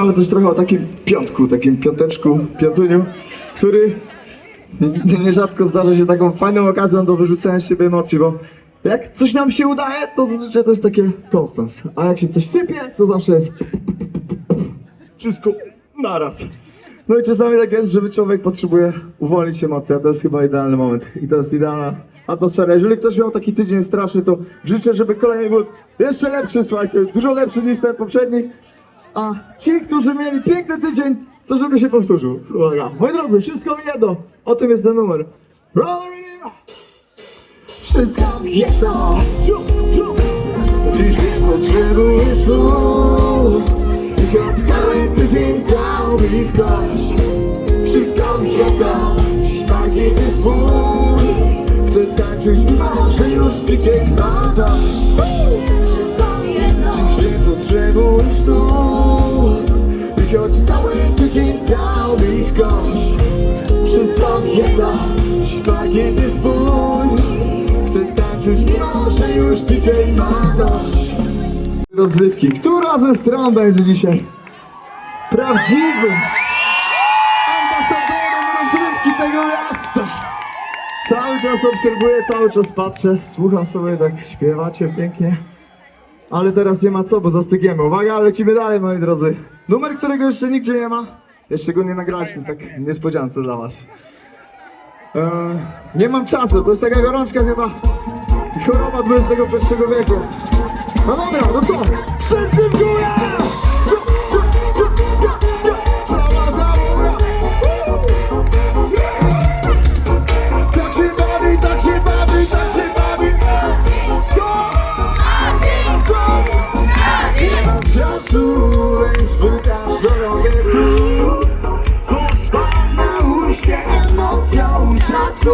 ale też trochę o takim piątku, takim piąteczku, piątuniu, który nierzadko zdarza się taką fajną okazją do wyrzucenia z siebie emocji, bo jak coś nam się udaje, to zazwyczaj to jest takie konstans, a jak się coś sypie, to zawsze jest wszystko naraz. No i czasami tak jest, że człowiek potrzebuje uwolnić emocje, a to jest chyba idealny moment i to jest idealna atmosfera. Jeżeli ktoś miał taki tydzień straszny, to życzę, żeby kolejny był jeszcze lepszy, słuchajcie, dużo lepszy niż ten poprzedni. A ci, którzy mieli piękny tydzień, to żeby się powtórzył. Uwaga. Moi drodzy, wszystko mi jedno. O tym jest ten numer. Wszystko mi jedno. Dziś nie potrzebuję słów. I choć cały tydzień dał mi w kość. Wszystko mi jedno. Dziś magiczny swój. Chcę tańczyć mimo, że już tydzień mam dość. Wszystko mi jedno, Dziś nie potrzebuję słów I choć cały tydzień dał mi w Chcę tańczyć mimo, że już tydzień ma dość Rozrywki. Która ze stron będzie dzisiaj prawdziwym ambasadorem rozrywki tego miasta? Cały czas obserwuję, cały czas patrzę, słucham sobie, tak śpiewacie pięknie. Ale teraz nie ma co, bo zastygniemy. Uwaga, lecimy dalej, moi drodzy. Numer, którego jeszcze nigdzie nie ma. Jeszcze go nie nagraliśmy, tak niespodziance dla was. Eee, nie mam czasu, to jest taka gorączka chyba choroba XXI wieku. No dobra, no co? Wszyscy w górę! Emocją czasu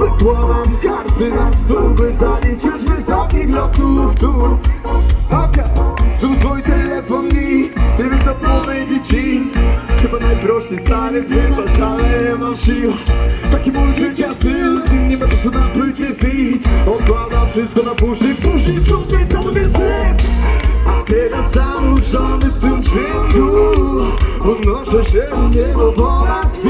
Wykładam karty na stół, by zaliczyć wysokich lotów tu. Okej, okay. twój telefon mi, nie wiem co powiedzieć ci. Chyba najprostszy stary wybacz, ale mam sił. Taki mój życia styl, nie ma czasu na bycie fit. Odkładam wszystko na puszy, później sprzątnę cały syf a teraz zanurzony w tym dźwięku Unoszę się w niebo ponad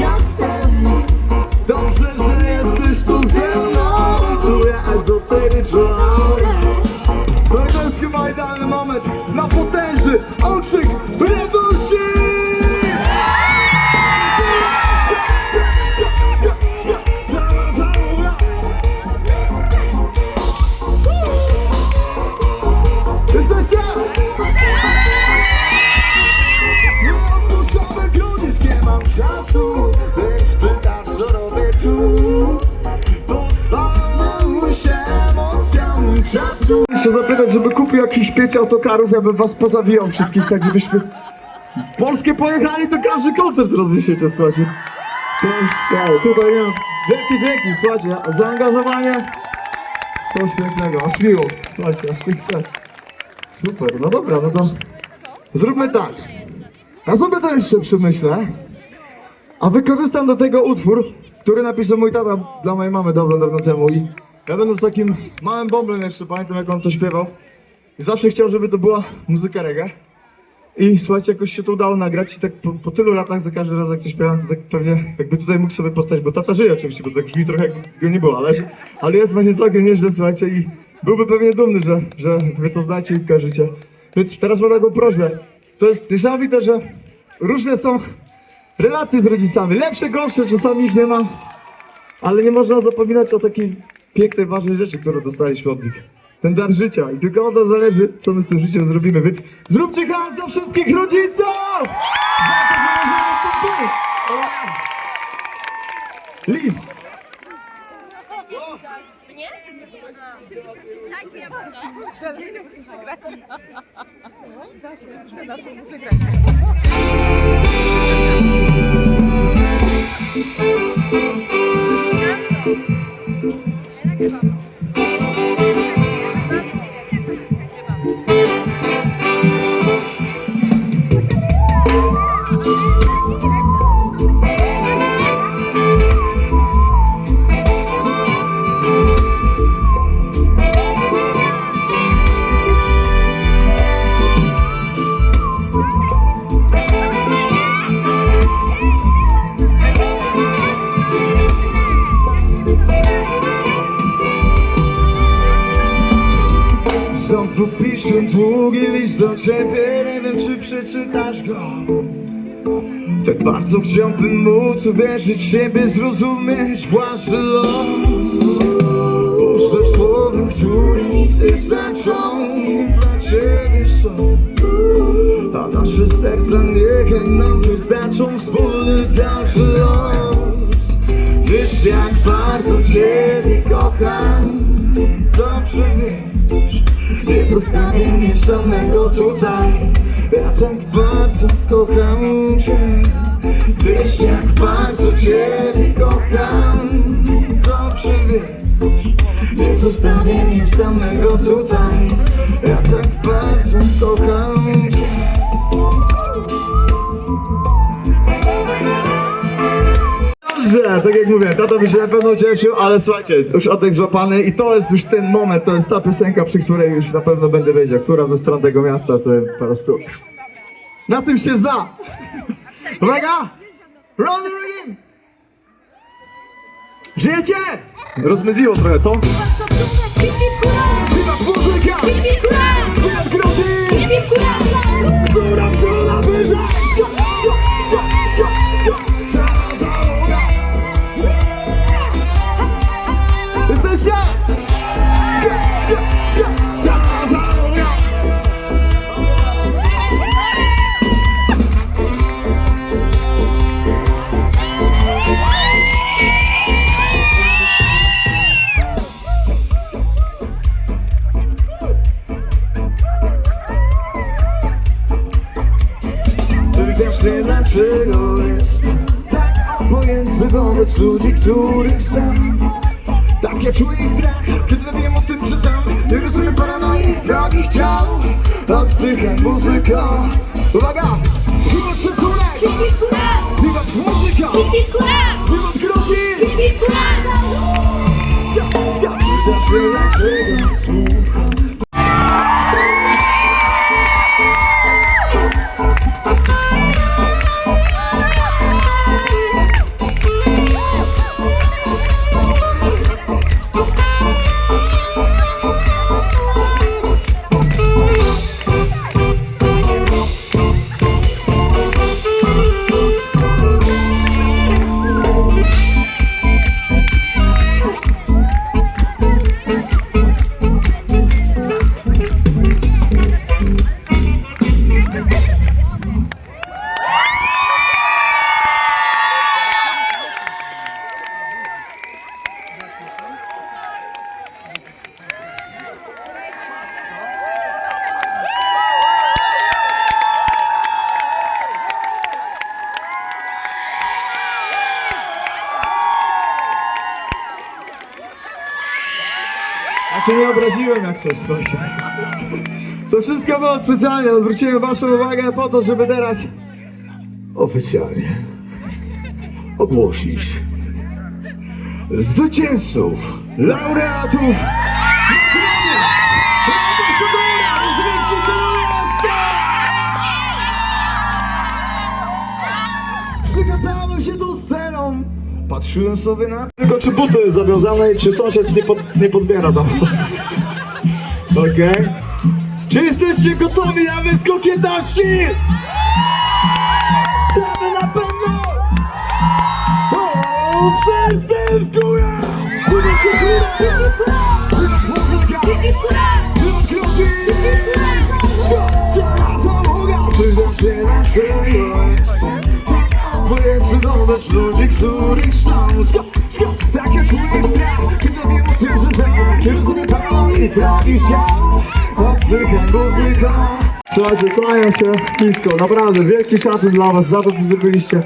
czasu Chcę zapytać, żeby kupił jakieś pięć autokarów, ja bym was pozawijał wszystkich, tak żebyśmy w Polskę pojechali, to każdy koncert rozniesiecie, słuchajcie. To jest, wow, tutaj nie Wielkie dzięki, słuchajcie, zaangażowanie Coś pięknego, aż miło, słuchajcie, aż się. Super, no dobra, no to zróbmy tak. Ja sobie to jeszcze przemyślę, a wykorzystam do tego utwór, który napisał mój tata dla mojej mamy dawno, dawno temu i ja będę z takim małym bąblem jeszcze, pamiętam jak on to śpiewał i zawsze chciał, żeby to była muzyka reggae. I słuchajcie, jakoś się to udało nagrać i tak po, po tylu latach za każdym razem jak to śpiewam, to tak pewnie jakby tutaj mógł sobie postać, bo tata żyje oczywiście, bo tak brzmi trochę jakby go nie było, ale, ale jest właśnie całkiem nieźle, słuchajcie i byłby pewnie dumny, że, że wy to znacie i kojarzycie. Więc teraz mam taką prośbę. To jest niesamowite, że różne są relacje z rodzicami, lepsze, gorsze, czasami ich nie ma, ale nie można zapominać o takiej pięknej, ważnej rzeczy, którą dostaliśmy od nich. Ten dar życia i tylko od nas zależy, co my z tym życiem zrobimy, więc zróbcie hałas dla wszystkich rodziców! Za to, że możemy tu być! O! List! Mnie? Dajcie, ja patrzę. Napisałem długi list do ciebie, nie wiem czy przeczytasz go. Tak bardzo chciałbym móc uwierzyć siebie, zrozumieć własny los. Puszczasz słowa, które nic nie znaczą, nie dla ciebie są. A nasze serca niechaj nam wystarczą wspólny dalszy los. Wiesz jak bardzo ciebie kocham, dobrze wiesz Nie zostawię mnie samego tutaj. Ja tak bardzo kocham cię. Wiesz jak bardzo ciebie kocham, dobrze wiesz. Nie zostawię mnie samego tutaj. Ja tak bardzo kocham cię Dobrze, tak jak mówię, tata by się na pewno cieszył, ale słuchajcie, już oddech złapany i to jest już ten moment, to jest ta piosenka, przy której już na pewno będę wiedział, która ze stron tego miasta to po prostu... Na tym się zna! Uwaga! The rhythm! Żyjecie? Rozmydliło trochę, co? Szacunek, hurra! Wiwat muzyka! Hurra! Wiwat grozy! Wiesz nie dlaczego jest tak obojętny wobec ludzi, których znam Tak ja czuję strach, kiedy wiem o tym, że sam nie rozumiem paranoi wrogich ciał Odpycham muzyką Uwaga! Wiwat szacunek! Hip hurra! Wiwat muzyka! Hip hurra! Wiwat hip się nie obraziłem jak coś, słuchajcie. To wszystko było specjalnie, odwróciłem waszą uwagę po to, żeby teraz oficjalnie ogłosić zwycięzców, laureatów! Przygadzałem się tą sceną, patrzyłem sobie na tylko czy buty zawiązane i czy sąsiad nie, pod, nie podbiera tam. Okej? Czy jesteście gotowi na wyskok 11? Chcemy na pewno! O, wszyscy w górę! Wydajcie w górę! Załoga! Ty wiesz nie dlaczego jestem Tak obojętny wobec ludzi, których są takich ciał Oddycham muzyką Słuchajcie, kłaniam się nisko, naprawdę wielki szacun dla was za to, co zrobiliście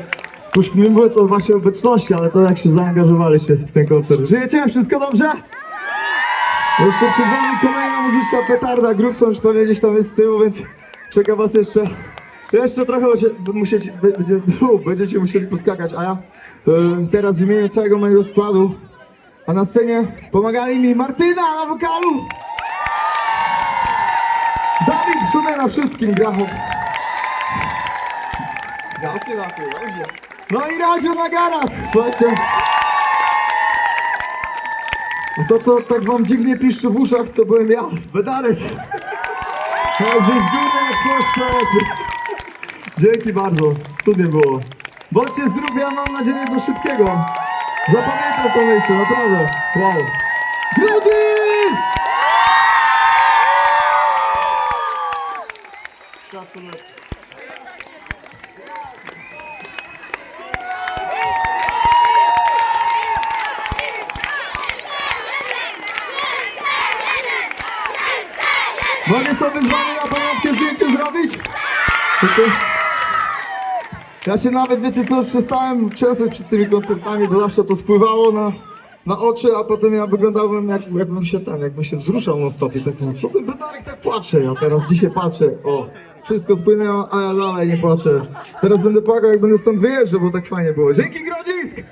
już nie mówiąc o waszej obecności, ale to jak się zaangażowaliście w ten koncert. Żyjecie? Wszystko dobrze? Jeszcze przed wami kolejna muzyczna petarda, Grubson już pewnie gdzieś tam jest z tyłu, więc czeka was jeszcze, jeszcze trochę się, u, będziecie musieli poskakać, a ja e, teraz w imieniu całego mojego składu, a na scenie pomagali mi Martyna na wokalu, Dawid Szumę na wszystkim grachów. Znał się na tym, dobrze. No i Radio na garach, słuchajcie. No To, co tak wam dziwnie piszczy w uszach, to byłem ja, Bedarek. Także z góry coś słuchajcie. Dzięki bardzo, cudnie było. Bądźcie zdrowi, a mam nadzieję do szybkiego. Zapamiętam to miejsce, naprawdę. Wow. Grodzisz! Szacunek. Mogę sobie z wami na pamiątkę zdjęcie zrobić? Wiecie? Ja się nawet, wiecie co, przestałem często przed tymi koncertami, bo zawsze to spływało na, na oczy, a potem ja wyglądałem jak, jakbym się ten, jakbym się wzruszał non stop i tak, no, co ten Bednarek tak płacze? Ja teraz dzisiaj patrzę, o, wszystko spłynęło, a ja dalej nie płaczę. Teraz będę płakał, jak będę stąd wyjeżdżał, bo tak fajnie było. Dzięki Grodzisk!